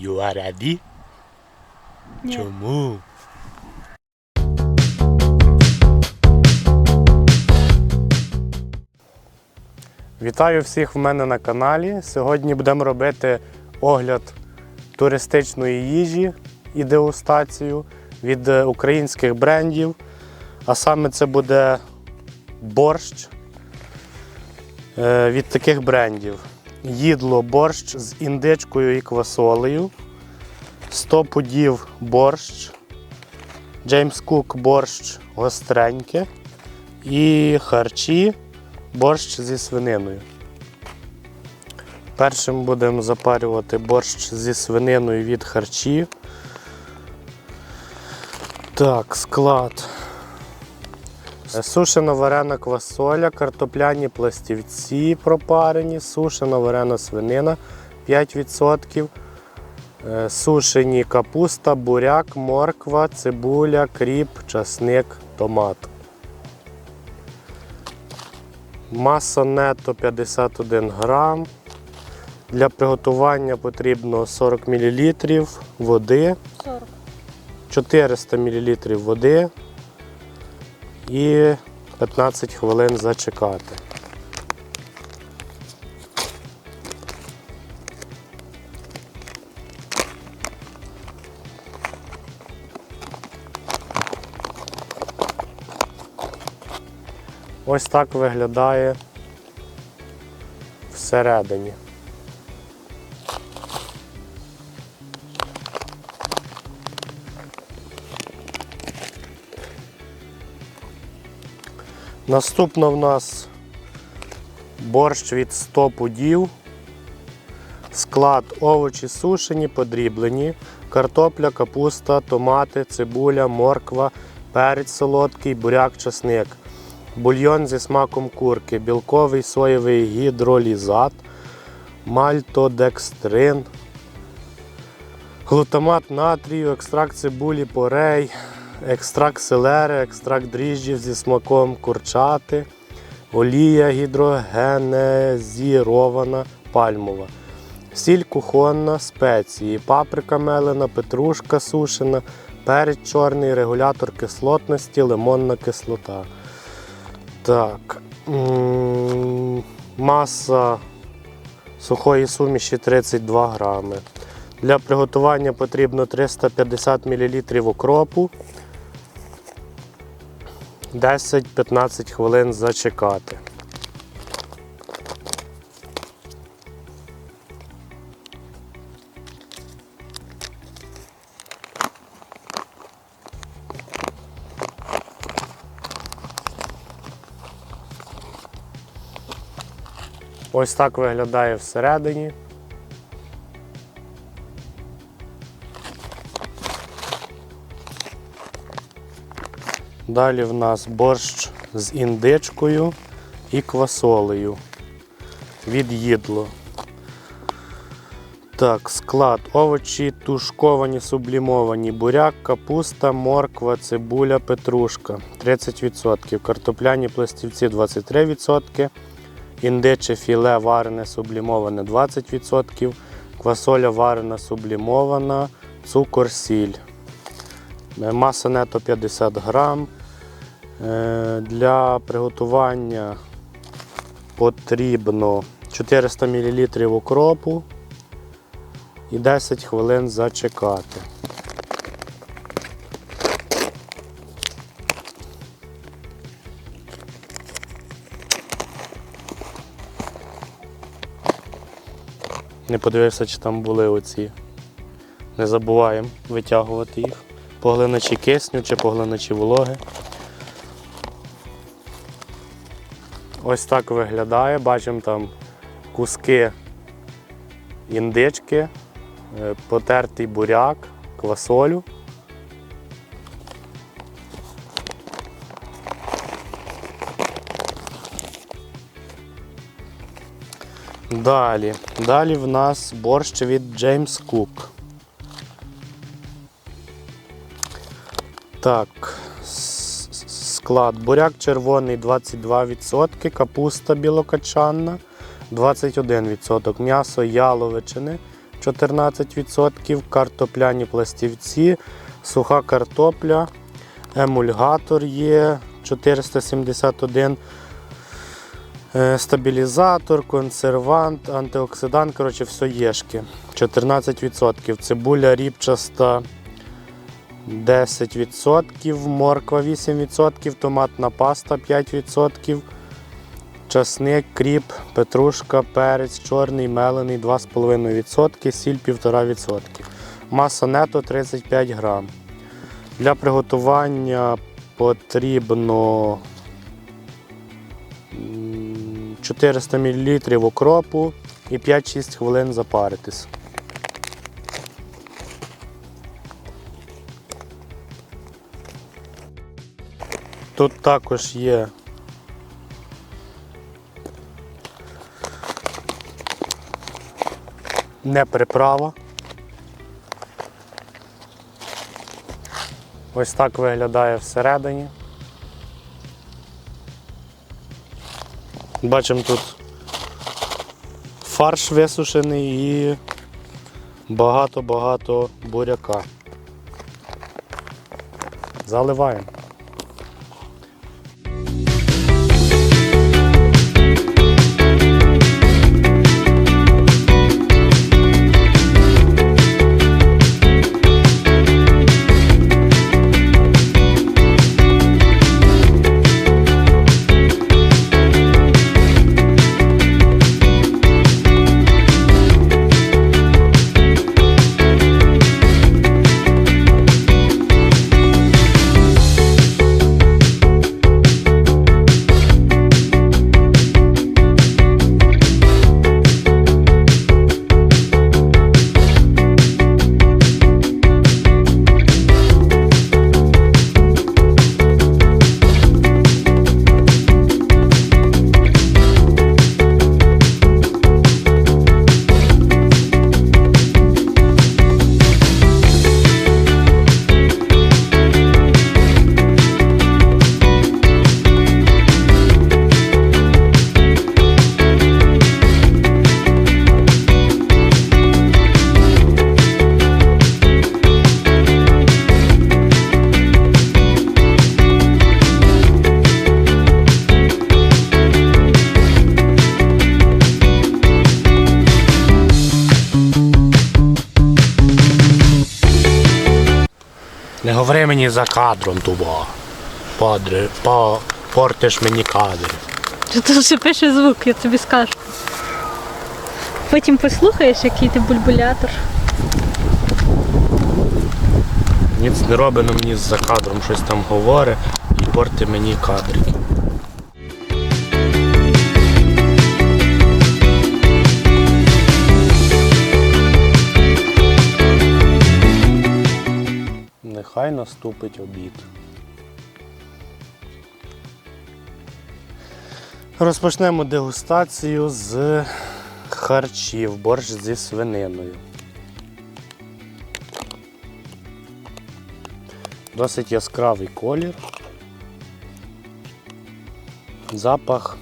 You are ready? Ні. Чому? Вітаю всіх в мене на каналі. Сьогодні будемо робити огляд туристичної їжі і дегустацію від е, українських брендів. А саме це буде борщ е, від таких брендів. Їдло борщ з індичкою і квасолею, 100 пудів борщ, Джеймс Кук борщ гостреньке і харчі борщ зі свининою. Першим будемо запарювати борщ зі свининою від харчі. Так, склад. Е, Сушена варена квасоля, картопляні пластівці пропарені, сушена варена свинина 5%, е, сушені капуста, буряк, морква, цибуля, кріп, часник, томат. Маса нето 51 грам. Для приготування потрібно 40 мл води, 400 мл води і 15 хвилин зачекати. Ось так виглядає всередині. Наступно в нас борщ від 100 пудів. Склад овочі сушені, подріблені, картопля, капуста, томати, цибуля, морква, перець солодкий, буряк, часник. Бульйон зі смаком курки, білковий соєвий гідролізат, мальтодекстрин, глутамат натрію, екстракт цибулі, порей, екстракт селери, екстракт дріжджів зі смаком курчати, олія гідрогенезірована пальмова, сіль кухонна, спеції, паприка мелена, петрушка сушена, перець чорний, регулятор кислотності, лимонна кислота. Так. Маса сухої суміші 32 грами. Для приготування потрібно 350 мл окропу. 10-15 хвилин зачекати. Ось так виглядає всередині. Далі в нас борщ з індичкою і квасолею від їдло. Так, склад. Овочі тушковані, сублімовані, буряк, капуста, морква, цибуля, петрушка 30%, картопляні пластівці 23%, індиче філе варене сублімоване 20%, квасоля варена сублімована, цукор, сіль. Е, Маса нето 50 грам. Е, Для приготування потрібно 400 мл окропу і 10 хвилин зачекати. Не подивився, чи там були оці. Не забуваємо витягувати їх. Поглиначі кисню чи поглиначі вологи. Ось так виглядає. Бачимо там куски індички, е, потертий буряк, квасолю. Далі. Далі в нас борщ від James Cook. Так, склад. Буряк червоний 22%, капуста білокачанна 21%, м'ясо яловичини 14%, картопляні пластівці, суха картопля, емульгатор є 471, е, стабілізатор, консервант, антиоксидант, коротше, все єшки. 14%. Цибуля ріпчаста 10%, морква 8%, томатна паста 5%. Часник, кріп, петрушка, перець, чорний, мелений 2,5%, сіль 1,5%. Маса нето 35 грам. Для приготування потрібно 400 мл окропу і 5-6 хвилин запаритись. Тут також є не приправа. Ось так виглядає всередині. Бачимо тут фарш висушений і багато-багато буряка. Заливаємо. Мені за кадром туба. Падре, по, портиш мені кадр. Ти вже пише звук, я тобі скажу. Потім послухаєш, який ти бульбулятор. Ніц не робить, але мені за кадром щось там говорить і порти мені кадрики. Нехай наступить обід. Розпочнемо дегустацію з харчів, борщ зі свининою. Досить яскравий колір. Запах.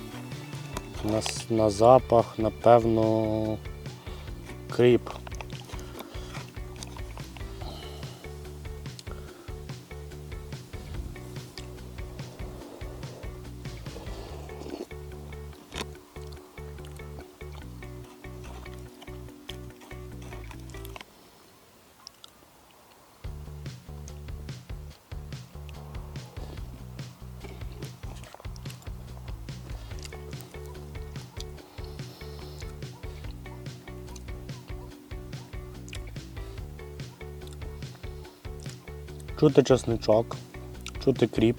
На, на запах, напевно, кріп. Чути чесничок, чути кріп.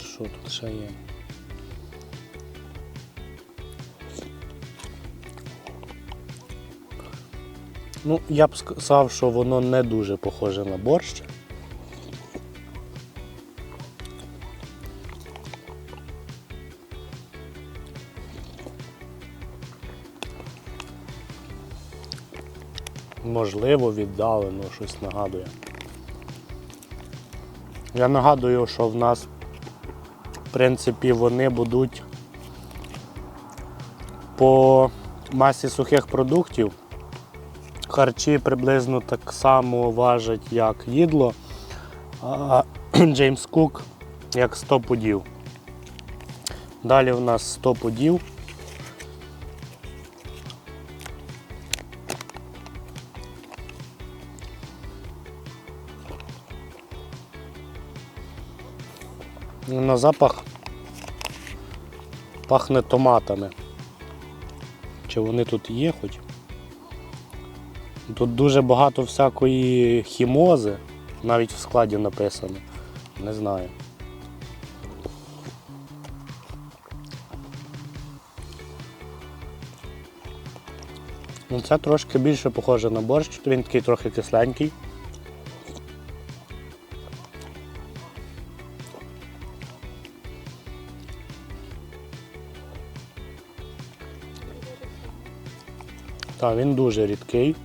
Що тут ще є? Ну, я б сказав, що воно не дуже похоже на борщ. Можливо, віддалено щось нагадує. Я нагадую, що в нас, в принципі, вони будуть по масі сухих продуктів харчі приблизно так само важать, як їдло, а Джеймс Кук як 100 пудів. Далі в нас 100 пудів. На запах пахне томатами. Чи вони тут є хоч? Тут дуже багато всякої хімози, навіть в складі написано. Не знаю. Ну, Це трошки більше похоже на борщ, він такий трохи кисленький. Так, він дуже рідкий.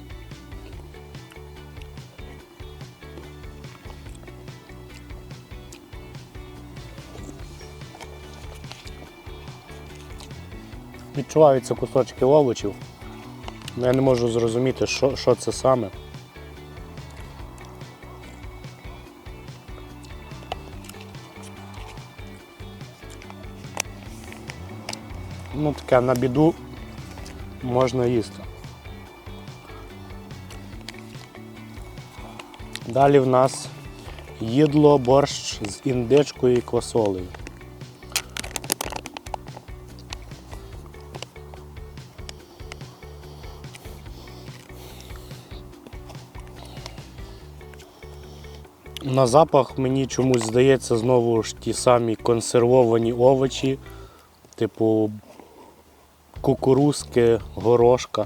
Відчуваються кусочки овочів. але Я не можу зрозуміти, що, що це саме. Ну, таке на біду можна їсти. Далі в нас їдло, борщ з індичкою і квасолею. На запах мені чомусь здається знову ж ті самі консервовані овочі, типу кукурузки, горошка.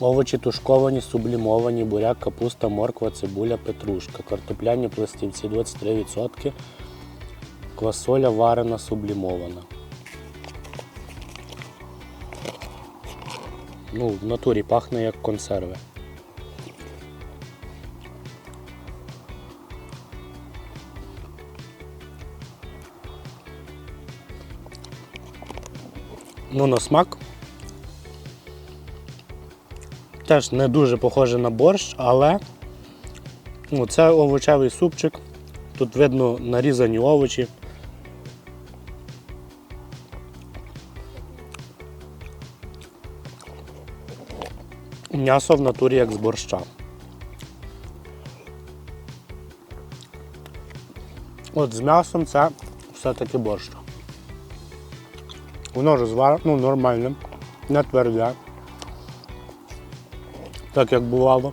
Овочі тушковані, сублімовані, буряк, капуста, морква, цибуля, петрушка. Картопляні пластівці 23%. Квасоля варена, сублімована. Ну, в натурі пахне як консерви. Ну, на смак. Теж не дуже похоже на борщ, але ну, це овочевий супчик. Тут видно нарізані овочі. М'ясо в натурі як з борща. От з м'ясом це все-таки борщ. Воно розварене, ну, нормальне, не тверде. Так як бувало.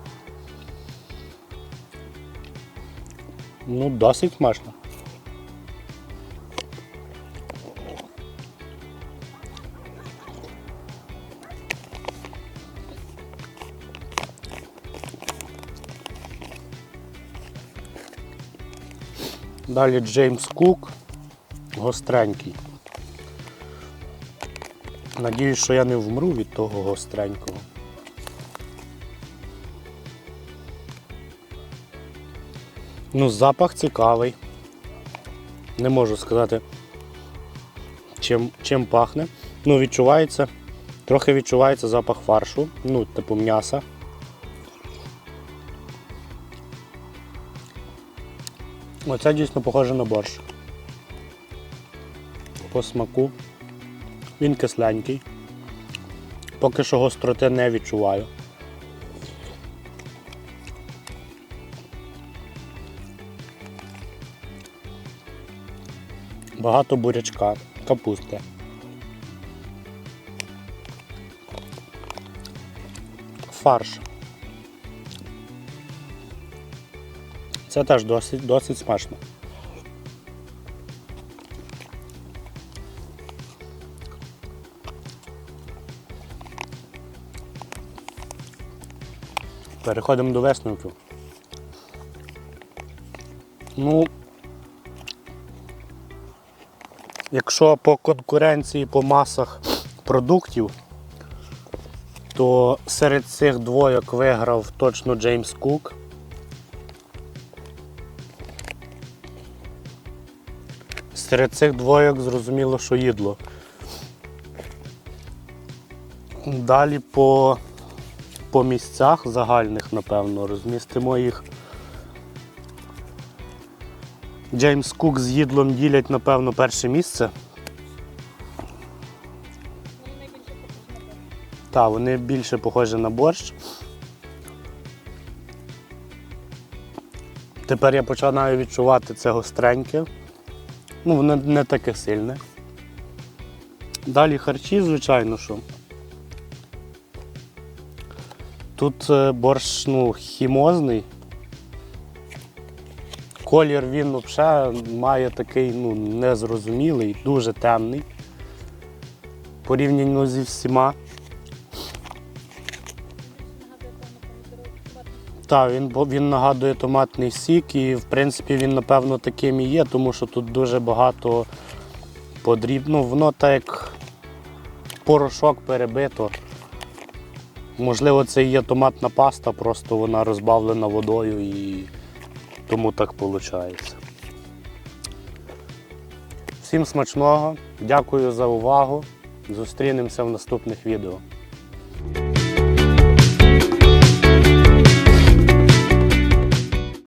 Ну, досить смачно. Далі Джеймс Кук, гостренький. Надіюсь, що я не вмру від того гостренького. Ну, запах цікавий. Не можу сказати, чим, чим пахне. Ну, відчувається, трохи відчувається запах фаршу, ну, типу м'яса. Оце дійсно похоже на борщ. По смаку. Він кисленький. Поки що гостроти не відчуваю. Багато бурячка, капусти. Фарш. Це теж досить, досить смачно. Переходимо до висновків. Ну, якщо по конкуренції, по масах продуктів, то серед цих двойок виграв точно Джеймс Кук. Серед цих двойок зрозуміло, що їдло. Далі по, по місцях загальних, напевно, розмістимо їх. Джеймс Кук з їдлом ділять, напевно, перше місце. Так, вони більше похожі на борщ. Тепер я починаю відчувати це гостреньке. Ну, воно не таке сильне. Далі харчі, звичайно, що. Тут е, борщ ну, хімозний. Колір він взагалі має такий ну, незрозумілий, дуже темний. Порівняно зі всіма. Так, він, він нагадує томатний сік і в принципі він, напевно, таким і є, тому що тут дуже багато подрібно. Воно так як порошок перебито. Можливо, це і є томатна паста, просто вона розбавлена водою і тому так виходить. Всім смачного, дякую за увагу. Зустрінемося в наступних відео.